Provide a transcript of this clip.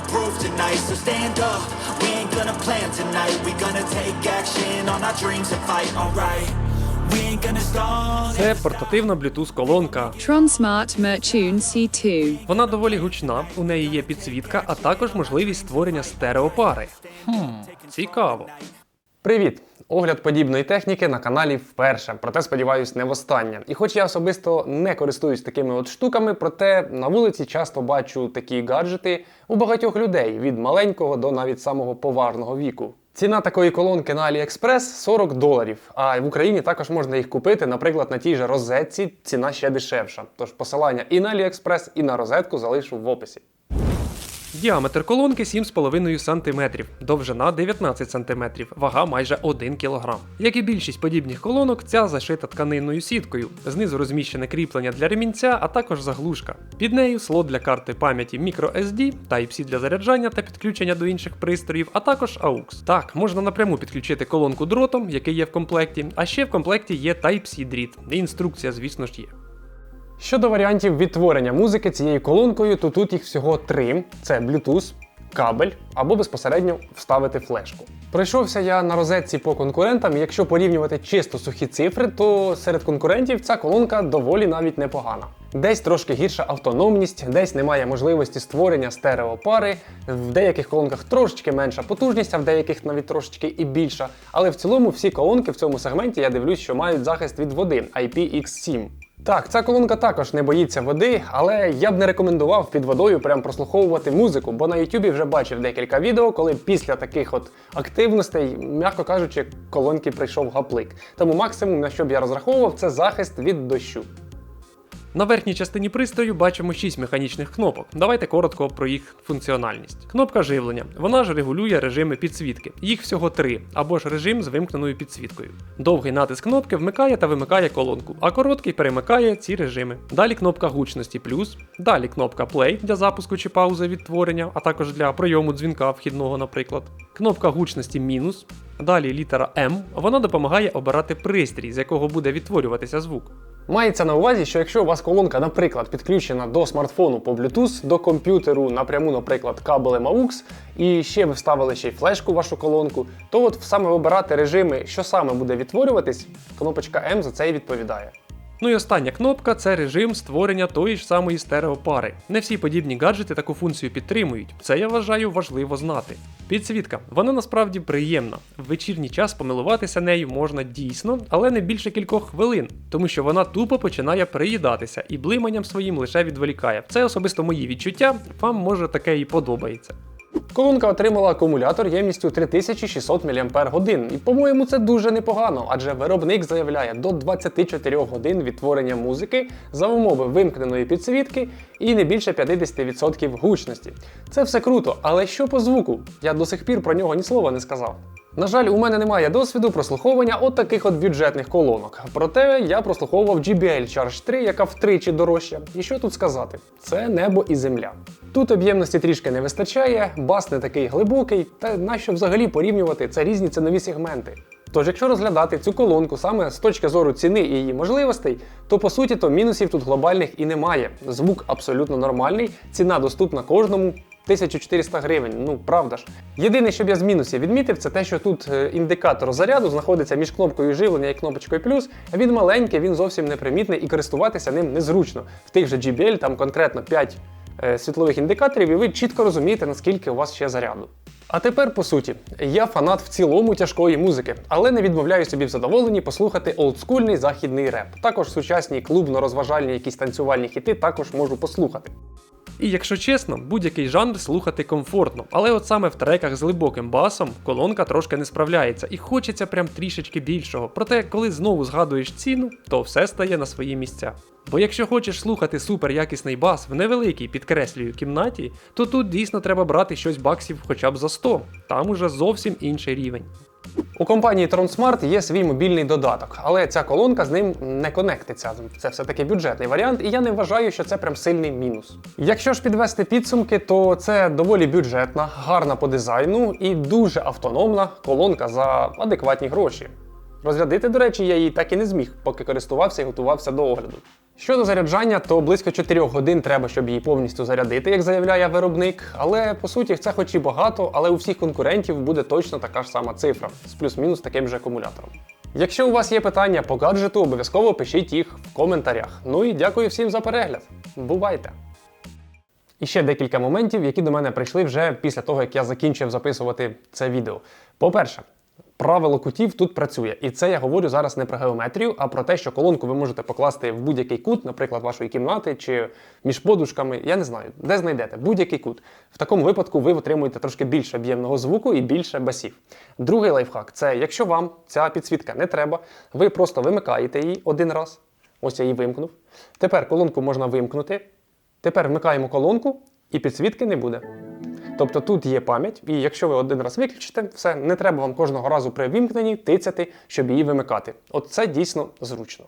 proof tonight, so stand up. We ain't gonna plan tonight. We gonna take action on our dreams and fight. Alright, we ain't gonna stall. Це портативна Bluetooth колонка. Tronsmart Mertune C2. Вона доволі гучна, у неї є підсвітка, а також можливість створення стереопари. Хм, цікаво. Привіт! Огляд подібної техніки на каналі вперше, проте сподіваюсь, не востаннє. І хоч я особисто не користуюсь такими от штуками, проте на вулиці часто бачу такі гаджети у багатьох людей від маленького до навіть самого поважного віку. Ціна такої колонки на AliExpress 40 доларів. А в Україні також можна їх купити, наприклад, на тій же розетці ціна ще дешевша. Тож посилання і на AliExpress, і на розетку залишу в описі. Діаметр колонки 7,5 см, довжина 19 см, вага майже 1 кг. Як і більшість подібних колонок, ця зашита тканинною сіткою. Знизу розміщене кріплення для ремінця, а також заглушка. Під нею слот для карти пам'яті microSD, Type-C для заряджання та підключення до інших пристроїв, а також AUX. Так, можна напряму підключити колонку дротом, який є в комплекті, а ще в комплекті є Type-C дріт. Інструкція, звісно ж, є. Щодо варіантів відтворення музики цією колонкою, то тут їх всього три: це Bluetooth, кабель або безпосередньо вставити флешку. Пройшовся я на розетці по конкурентам. і Якщо порівнювати чисто сухі цифри, то серед конкурентів ця колонка доволі навіть непогана. Десь трошки гірша автономність, десь немає можливості створення стереопари, в деяких колонках трошечки менша потужність, а в деяких навіть трошечки і більша. Але в цілому всі колонки в цьому сегменті я дивлюсь, що мають захист від води IPX7. Так, ця колонка також не боїться води, але я б не рекомендував під водою прям прослуховувати музику, бо на Ютубі вже бачив декілька відео, коли після таких от активностей, м'яко кажучи, колонки прийшов гаплик. Тому максимум, на що б я розраховував, це захист від дощу. На верхній частині пристрою бачимо 6 механічних кнопок. Давайте коротко про їх функціональність. Кнопка живлення. Вона ж регулює режими підсвітки. Їх всього три, або ж режим з вимкненою підсвіткою. Довгий натиск кнопки вмикає та вимикає колонку, а короткий перемикає ці режими. Далі кнопка гучності плюс, далі кнопка play для запуску чи паузи відтворення, а також для прийому дзвінка вхідного, наприклад. Кнопка гучності мінус. Далі літера М. Вона допомагає обирати пристрій, з якого буде відтворюватися звук. Мається на увазі, що якщо у вас колонка, наприклад, підключена до смартфону по Bluetooth, до комп'ютеру напряму, наприклад, кабелем AUX, і ще ви вставили ще й флешку в вашу колонку, то от саме вибирати режими, що саме буде відтворюватись, кнопочка М за це і відповідає. Ну і остання кнопка це режим створення тої ж самої стереопари. Не всі подібні гаджети таку функцію підтримують. Це я вважаю важливо знати. Підсвітка, вона насправді приємна. В вечірній час помилуватися нею можна дійсно, але не більше кількох хвилин, тому що вона тупо починає приїдатися і блиманням своїм лише відволікає. Це особисто мої відчуття, вам може таке і подобається. Колонка отримала акумулятор ємністю 3600 мАч. І, по-моєму, це дуже непогано, адже виробник заявляє до 24 годин відтворення музики за умови вимкненої підсвітки і не більше 50% гучності. Це все круто, але що по звуку? Я до сих пір про нього ні слова не сказав. На жаль, у мене немає досвіду прослуховування от таких от бюджетних колонок. Проте я прослуховував JBL Charge 3, яка втричі дорожча. І що тут сказати? Це небо і земля. Тут об'ємності трішки не вистачає, бас не такий глибокий, та нащо взагалі порівнювати це різні цінові сегменти. Тож, якщо розглядати цю колонку саме з точки зору ціни і її можливостей, то по суті то мінусів тут глобальних і немає. Звук абсолютно нормальний, ціна доступна кожному. 1400 гривень, ну правда ж. Єдине, що б я з мінусів відмітив, це те, що тут е, індикатор заряду знаходиться між кнопкою живлення і кнопочкою плюс. Він маленький, він зовсім непримітний і користуватися ним незручно. В тих же JBL там конкретно 5 е, світлових індикаторів, і ви чітко розумієте, наскільки у вас ще заряду. А тепер по суті, я фанат в цілому тяжкої музики, але не відмовляю собі в задоволенні послухати олдскульний західний реп. Також сучасні клубно-розважальні якісь танцювальні хіти також можу послухати. І якщо чесно, будь-який жанр слухати комфортно, але от саме в треках з глибоким басом колонка трошки не справляється і хочеться прям трішечки більшого. Проте, коли знову згадуєш ціну, то все стає на свої місця. Бо якщо хочеш слухати супер якісний бас в невеликій підкреслюю кімнаті, то тут дійсно треба брати щось баксів хоча б за 100, там уже зовсім інший рівень. У компанії TronSmart є свій мобільний додаток, але ця колонка з ним не конектиться. Це все-таки бюджетний варіант, і я не вважаю, що це прям сильний мінус. Якщо ж підвести підсумки, то це доволі бюджетна, гарна по дизайну і дуже автономна колонка за адекватні гроші. Розрядити, до речі, я її так і не зміг, поки користувався і готувався до огляду. Щодо заряджання, то близько 4 годин треба, щоб її повністю зарядити, як заявляє виробник. Але по суті, це хоч і багато, але у всіх конкурентів буде точно така ж сама цифра з плюс-мінус таким же акумулятором. Якщо у вас є питання по гаджету, обов'язково пишіть їх в коментарях. Ну і дякую всім за перегляд. Бувайте! І ще декілька моментів, які до мене прийшли вже після того, як я закінчив записувати це відео. По-перше, правило кутів тут працює. І це я говорю зараз не про геометрію, а про те, що колонку ви можете покласти в будь-який кут, наприклад, вашої кімнати чи між подушками. Я не знаю, де знайдете будь-який кут. В такому випадку ви отримуєте трошки більше об'ємного звуку і більше басів. Другий лайфхак це якщо вам ця підсвітка не треба, ви просто вимикаєте її один раз. Ось я її вимкнув. Тепер колонку можна вимкнути. Тепер вмикаємо колонку і підсвітки не буде. Тобто тут є пам'ять, і якщо ви один раз виключите, все, не треба вам кожного разу при вімкненні тицяти, щоб її вимикати. От це дійсно зручно.